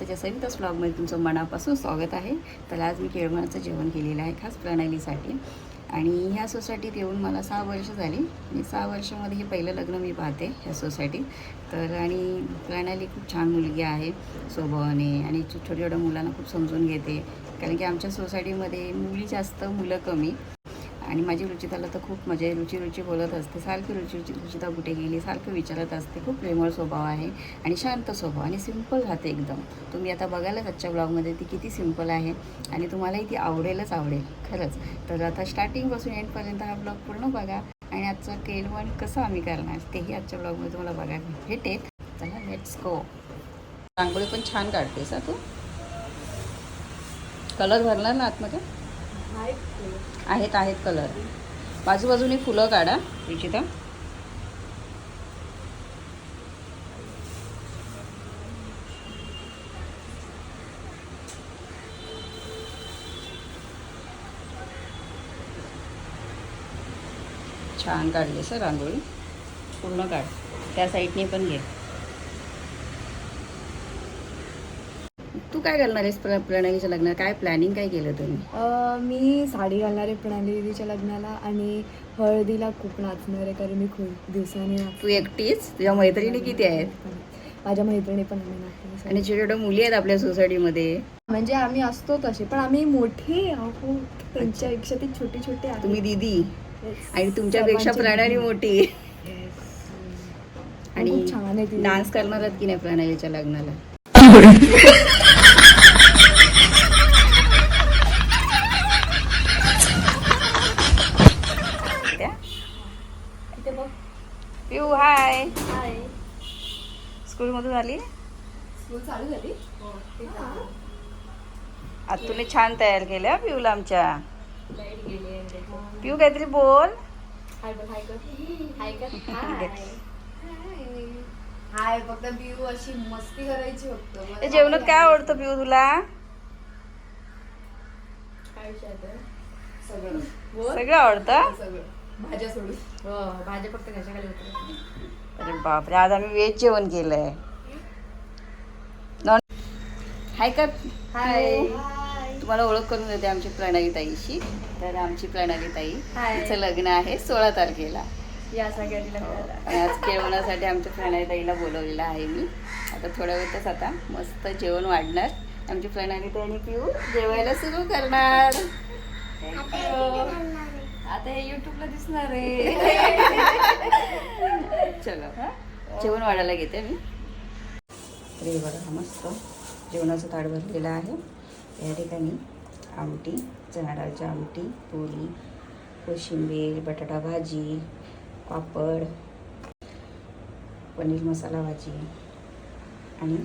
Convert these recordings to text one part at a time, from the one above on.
आताच्या सविताच ब्लॉगमध्ये तुमचं मनापासून स्वागत आहे. तर आज मी केळवणाचं जेवण केलेलं आहे खास प्रणालीसाठी. आणि ह्या सोसायटीत येऊन मला सहा वर्ष झाली. आणि सहा वर्षामध्ये हे पहिलं लग्न मी पाहते ह्या सोसायटीत. तर आणि प्रणाली खूप छान मुलगी आहे स्वभावाने. आणि छोट्या छोट्या मुलांना खूप समजून घेते. कारण की आमच्या सोसायटीमध्ये मुली जास्त मुलं कमी. आणि माझी रुचिताला तर खूप मजा आहे. रुची रुची बोलत असते. सारखी रुची रुची रुचिता कुठे गेली? सारखं विचारत असते. खूप प्रेमळ स्वभाव आहे आणि शांत स्वभाव आणि सिंपल राहते एकदम. तुम्ही आता बघायलाच आजच्या ब्लॉगमध्ये ती किती सिंपल आहे आणि तुम्हालाही ती आवडेलच आवडेल. खरंच. तर आता स्टार्टिंगपासून एंडपर्यंत हा ब्लॉग पूर्ण बघा आणि आजचं वन कसं आम्ही करणार? तेही आजच्या ब्लॉगमध्ये तुम्हाला बघायला भेटेल. चला लेट्स गो रांगोळी पण छान काढतेस हा तू. कलर भरणार ना आतमध्ये? आहेत आहेत कलर बाजूबाजूने फुलं काढा विचिता छान काढली सर रांगोळी. पूर्ण काढ. त्या साईडने पण घे. तू काय करणार आहेस प्र प्रणालीच्या लग्नात काय प्लॅनिंग काय केलं तुम्ही? अ, मी साडी घालणार आहे प्रणाली दीदीच्या लग्नाला आणि हळदीला खूप नाचणार आहे कारण मी खूप दिवसांनी. तू एकटीच? तुझ्या मैत्रिणी किती आहेत? माझ्या मैत्रिणी पण आम्ही आणि छोट्या छोट्या मुली आहेत आपल्या सोसायटीमध्ये? म्हणजे आम्ही असतो तसे पण आम्ही मोठे आहोत त्यांच्यापेक्षा ती छोटी छोटी आहेत तुम्ही दिदी. Yes. आणि तुमच्यापेक्षा सर्वांची प्रणाली दिदी. मोठी. Yes. आणि खूप छान आहे ती. डान्स करणार आहात की नाही प्रणालीच्या लग्नाला त्या? इथे बघ. पिऊ हाय Hi. स्कूलमधून आली? School चालू झाली? हा. आज तुने छान तयार केल्या पिऊला आमच्या. पिऊ काहीतरी बोल. हाय हाय हाय हाय हाय फक्त बिऊ अशी मस्ती करायची फक्त. जेवणात काय आवडतं पिऊ तुला. सगळं आवडतं? सगळं. भाज्या सोडून. हो भाज्या फक्त घशाखाली होत्या अरे बापरे आज आम्ही व्हेज जेवण केलंय. नॉन हाय का? हाय. तुम्हाला ओळख करून देते आमची प्रणाली ताईशी तर आमची प्रणाली ताई. तिचं लग्न आहे सोळा तारखेला. या सगळ्यांनी लग्नाला आणि आज केळवण्यासाठी आमच्या प्रणाली ताईला बोलवलेलं आहे मी. आता थोड्या वेळातच आता मस्त जेवण वाढणार. आमची प्रणाली ताई आणि पिऊ. जेवायला सुरू करणार. आता हे युट्यूबला दिसणार आहे. चलो. जेवण वाढायला घेते मी. अरे बघा मस्त. जेवणाचं ताट भरलेलं आहे. या ठिकाणी आमटी चणा डाळची आमटी पोळी कोशिंबीर बटाटा भाजी पापड पनीर मसाला भाजी आणि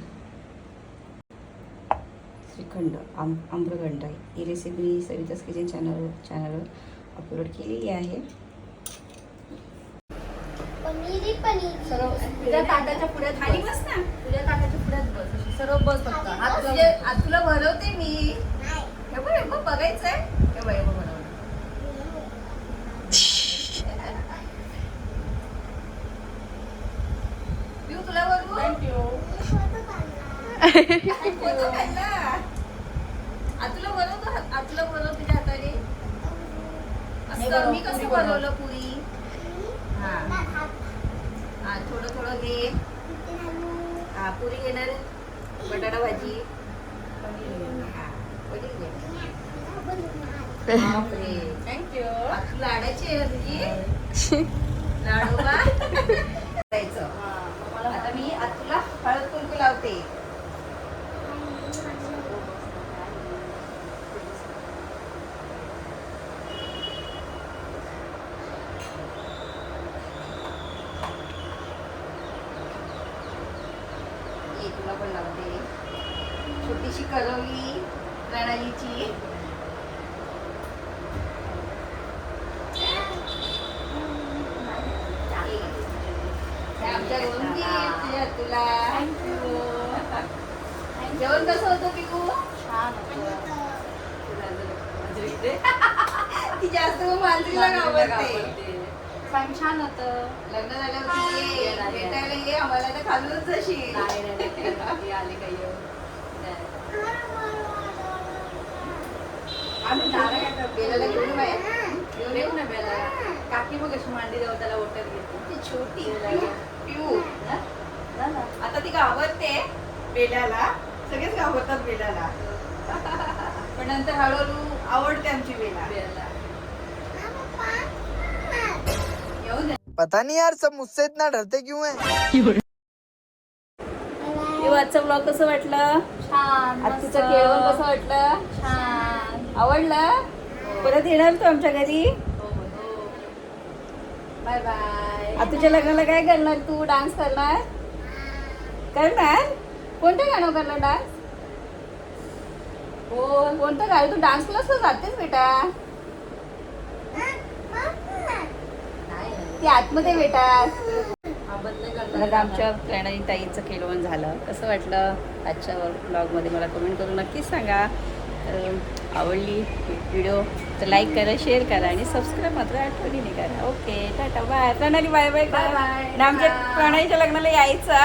श्रीखंड आम आम्रखंड. ही रेसिपी सवितास किचन चॅनल चॅनलवर अपलोड केलेली आहे. पनीरी पनीर. सर्व तुझ्या ताटाच्या पुढ्यात खाली बस. बस ना. तुझ्या ताटाच्या पुढ्यात बस. अशी सर्व बस फक्त. तुझे आज तुला भरवते मी. नाही हे बघ हे बघ बघायचंय. हे बघ हे बघ बनवलं. पिऊ तुला बघू बनवतो आतुला बनव तुझ्या बनव, मी कसं. बनवलं पुरी? हा. हा थोडं थोडं घे. हा पुरी घेणार. बटाटा भाजी. हा थँक्यू लाडाची तुझी लाडू आता मी आतूला हळद कुंकू लावते. तुला पण लावते. छोटीशी करवली प्रणालीची. आमच्या तुझ्या तुला. जेवण कसं होतं पिकू? ती जास्त मांजरीला घाबरते. सांग छान होतं. लग्न झाल्यावरती ये भेटायला ये आम्हाला तर खाल्लंच जशी आले काही आम्ही जाणार आहे आता. बेलाला घेऊन येऊ बाहेर. घेऊन येऊ ना काकी बघ कशी मांडी जाऊ त्याला ओटत घेते. ती छोटी. पिऊ ना? ना, ना. आता ती घाबरते बेलाला. सगळेच घाबरतात बेलाला. पण नंतर हळूहळू आवडते आमची बेला. बेला येऊ दे पता नहीं यार सब मुझसे इतना डरते क्यों हैं? आजचा ब्लॉग कसं वाटलं? छान आजचं केळवण कसं वाटलं? छान. आवडलं? परत येणार तू आमच्या घरी? Bye bye. आता तुझ्या लग्नाला काय करणार तू? डान्स करणार? करणार? कोणतं गाणं करणार डान्स हो कोणतं गाणं? तू डान्स क्लास जातेस बेटा. ती आतमध्ये मला आमच्या प्रणयी ताईचं केळवण झालं. कसं वाटलं आजच्या ब्लॉगमध्ये मला कमेंट करून नक्कीच सांगा. आवडली व्हिडिओ तर लाईक करा शेअर करा आणि सबस्क्राईब मात्र आठवणीने करा okay tata bye Pranali bye bye bye. आमच्या प्रणयच्या लग्नाला यायचं